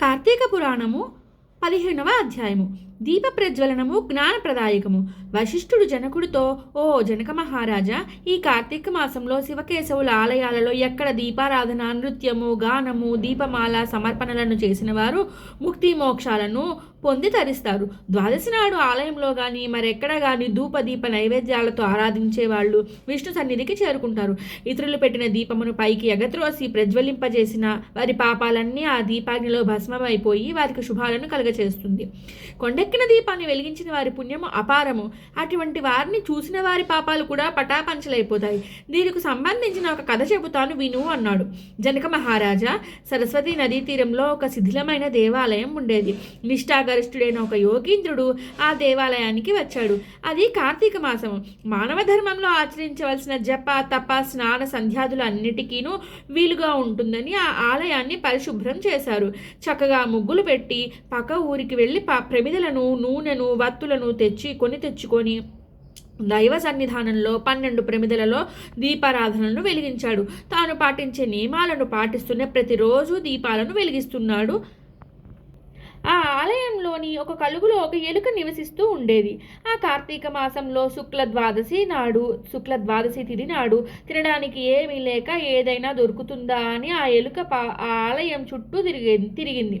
కార్తీక పురాణము పదిహేనవ అధ్యాయము. దీప ప్రజ్వలనము జ్ఞానప్రదాయకము. వశిష్ఠుడు జనకుడితో ఓ జనక మహారాజా ఈ కార్తీక మాసంలో శివకేశవుల ఆలయాలలో ఎక్కడ దీపారాధన నృత్యము గానము దీపమాల సమర్పణలను చేసిన వారు ముక్తి మోక్షాలను పొంది తరిస్తారు. ద్వాదశి నాడు ఆలయంలో కానీ మరెక్కడ కానీ ధూప దీప నైవేద్యాలతో ఆరాధించే వాళ్ళు విష్ణు సన్నిధికి చేరుకుంటారు. ఇతరులు పెట్టిన దీపమును పైకి ఎగత్రోసి ప్రజ్వలింపజేసిన వారి పాపాలన్నీ ఆ దీపాగ్నిలో భస్మమైపోయి వారికి శుభాలను కలగచేస్తుంది. వెలక్కిన దీపాన్ని వెలిగించిన వారి పుణ్యము అపారము. అటువంటి వారిని చూసిన వారి పాపాలు కూడా పటాపంచలైపోతాయి. దీనికి సంబంధించిన ఒక కథ చెబుతాను విను అన్నాడు. జనక మహారాజా సరస్వతి నదీ తీరంలో ఒక శిథిలమైన దేవాలయం ఉండేది. నిష్ఠాగరిష్ఠుడైన ఒక యోగీంద్రుడు ఆ దేవాలయానికి వచ్చాడు. అది కార్తీక మాసము. మానవ ధర్మంలో ఆచరించవలసిన జప తప స్నాన సంధ్యాదులు అన్నిటికీను వీలుగా ఉంటుందని ఆ ఆలయాన్ని పరిశుభ్రం చేశారు. చక్కగా ముగ్గులు పెట్టి పక్క ఊరికి వెళ్ళి ప్రమిదలను ప్రమిదలను నూనెను వత్తులను తెచ్చి కొని తెచ్చుకొని దైవ సన్నిధానంలో పన్నెండు ప్రమిదలలో దీపారాధనలను వెలిగించాడు. తాను పాటించే నియమాలను పాటిస్తూనే ప్రతిరోజు దీపాలను వెలిగిస్తున్నాడు. ఆ ఆలయంలోని ఒక కలుగులో ఒక ఎలుక నివసిస్తూ ఉండేది. ఆ కార్తీక మాసంలో శుక్ల ద్వాదశి నాడు శుక్ల ద్వాదశి తిది నాడు తినడానికి ఏమీ లేక ఏదైనా దొరుకుతుందా అని ఆ ఎలుక పా ఆ ఆలయం చుట్టూ తిరిగి తిరిగింది.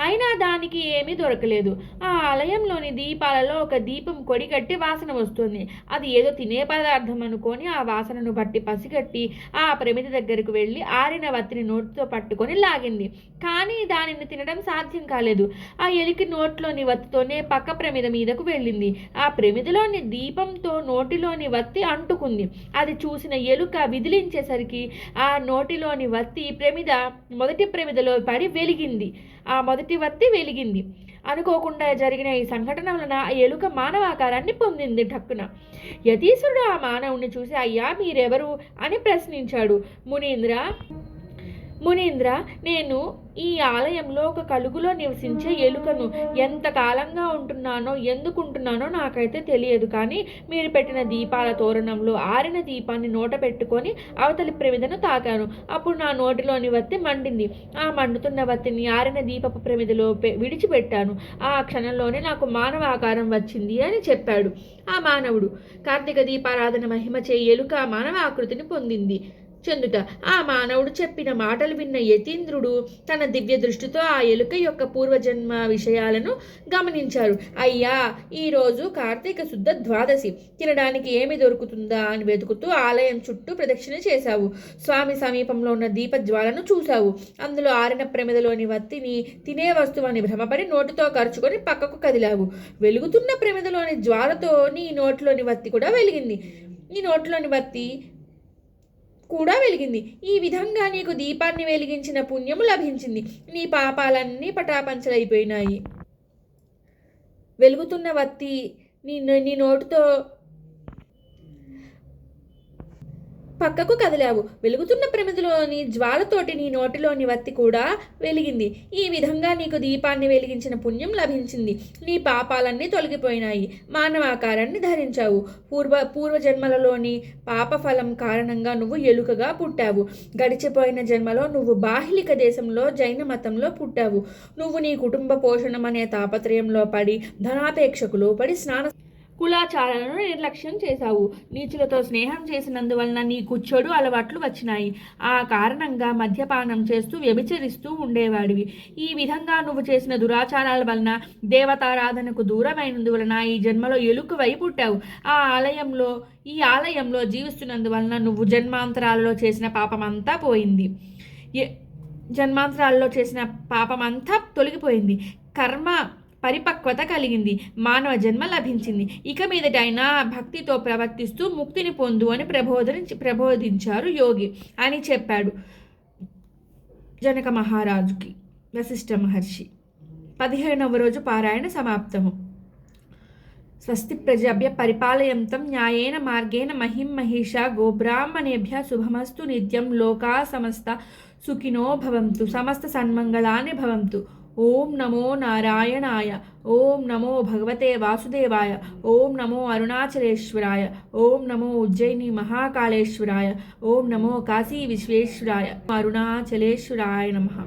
అయినా దానికి ఏమీ దొరకలేదు. ఆ ఆలయంలోని దీపాలలో ఒక దీపం కొడిగట్టి వాసన వస్తుంది. అది ఏదో తినే పదార్థం అనుకొని ఆ వాసనను బట్టి పసిగట్టి ఆ ప్రమిది దగ్గరకు వెళ్ళి ఆరిన వత్తిని నోటితో పట్టుకొని లాగింది. కానీ దానిని తినడం సాధ్యం కాలేదు. ఆ ఎలికి నోట్లోని వత్తితోనే పక్క ప్రమిద మీదకు వెళ్ళింది. ఆ ప్రమిదలోని దీపంతో నోటిలోని వత్తి అంటుకుంది. అది చూసిన ఎలుక విదిలించేసరికి ఆ నోటిలోని వత్తి ప్రమిద మొదటి ప్రమిదలో పడి వెలిగింది. ఆ మొదటి వత్తి వెలిగింది. అనుకోకుండా జరిగిన ఈ సంఘటన వలన ఆ ఎలుక మానవాకారాన్ని పొందింది ఠక్కున. యతీశ్వరుడు ఆ మానవుని చూసి అయ్యా మీరెవరు? అని ప్రశ్నించాడు. మునీంద్ర మునీంద్ర నేను ఈ ఆలయంలో ఒక కలుగులో నివసించే ఎలుకను ఎంత కాలంగా ఉంటున్నానో ఎందుకుంటున్నానో నాకైతే తెలియదు. కానీ మీరు పెట్టిన దీపాల తోరణంలో ఆరిన దీపాన్ని నోట పెట్టుకొని అవతలి ప్రమిదను తాకాను. అప్పుడు నా నోటిలోని వత్తి మండింది. ఆ మండుతున్న వత్తిని ఆరిన దీపపు ప్రమిదలో విడిచిపెట్టాను. ఆ క్షణంలోనే నాకు మానవ ఆకారం వచ్చింది అని చెప్పాడు. ఆ మానవుడు కార్తీక దీపారాధన మహిమ చే ఎలుక మానవ ఆకృతిని పొందింది. చెందుట. ఆ మానవుడు చెప్పిన మాటలు విన్న యతీంద్రుడు తన దివ్య దృష్టితో ఆ ఎలుక యొక్క పూర్వజన్మ విషయాలను గమనించారు. అయ్యా ఈరోజు కార్తీక శుద్ధ ద్వాదశి. తినడానికి ఏమి దొరుకుతుందా అని వెతుకుతూ ఆలయం చుట్టూ ప్రదక్షిణ చేశావు. స్వామి సమీపంలో ఉన్న దీపజ్వాలను చూశావు. అందులో ఆరిన ప్రమిదలోని వత్తిని తినే వస్తువని భ్రమపడి నోటితో ఖర్చుకొని పక్కకు కదిలావు. వెలుగుతున్న ప్రమిదలోని జ్వాలతో నీ నోటిలోని వత్తి కూడా వెలిగింది. నీ నోటిలోని వత్తి కూడా వెలిగింది. ఈ విధంగా నీకు దీపాన్ని వెలిగించిన పుణ్యము లభించింది. నీ పాపాలన్నీ పటాపంచలైపోయినాయి. వెలుగుతున్న వత్తి నీ నీ నోటితో పక్కకు కదిలావు. వెలుగుతున్న ప్రమిదిలోని జ్వాలతోటి నీ నోటిలోని వత్తి కూడా వెలిగింది. ఈ విధంగా నీకు దీపాన్ని వెలిగించిన పుణ్యం లభించింది. నీ పాపాలన్నీ తొలగిపోయినాయి. మానవాకారాన్ని ధరించావు. పూర్వ పూర్వజన్మలలోని పాపఫలం కారణంగా నువ్వు ఎలుకగా పుట్టావు. గడిచిపోయిన జన్మలో నువ్వు బాహిలిక దేశంలో జైన మతంలో పుట్టావు. నువ్వు నీ కుటుంబ పోషణం అనే తాపత్రయంలో పడి ధనాపేక్షకు లోపడి స్నాన కులాచారాలను నిర్లక్ష్యం చేశావు. నీచులతో స్నేహం చేసినందువలన నీకు చెడు అలవాట్లు వచ్చినాయి. ఆ కారణంగా మద్యపానం చేస్తూ వ్యభిచరిస్తూ ఉండేవాడివి. ఈ విధంగా నువ్వు చేసిన దురాచారాల వలన దేవతారాధనకు దూరమైనందువలన ఈ జన్మలో ఎలుకవై పుట్టావు. ఆ ఆలయంలో ఈ ఆలయంలో జీవిస్తున్నందువలన నువ్వు జన్మాంతరాలలో చేసిన పాపమంతా పోయింది. జన్మాంతరాల్లో చేసిన పాపమంతా తొలగిపోయింది. కర్మ పరిపక్వత కలిగింది. మానవ జన్మ లభించింది. ఇక మీదట ఆయన భక్తితో ప్రవర్తిస్తూ ముక్తిని పొందు అని ప్రబోధించి ప్రబోధించారు యోగి అని చెప్పాడు జనక మహారాజుకి వశిష్ఠ మహర్షి. పదిహేనవ రోజు పారాయణ సమాప్తము. స్వస్తి ప్రజాభ్య పరిపాలయంతం న్యాయేన మార్గేణ మహిం మహిష గోబ్రాహ్మణేభ్య శుభమస్తు నిత్యం లోకా సమస్త సుఖినో భవంతు సమస్త సన్మంగళాని భవంతు. ओम नमो नारायणाय, ओम नमो भगवते वासुदेवाय, ओम नमो अरुणाचलेश्वराय, ओम नमो उज्जयिनी महाकालेश्वराय, ओम नमो काशी विश्वेश्वराय अरुणाचलेश्वराय नमः।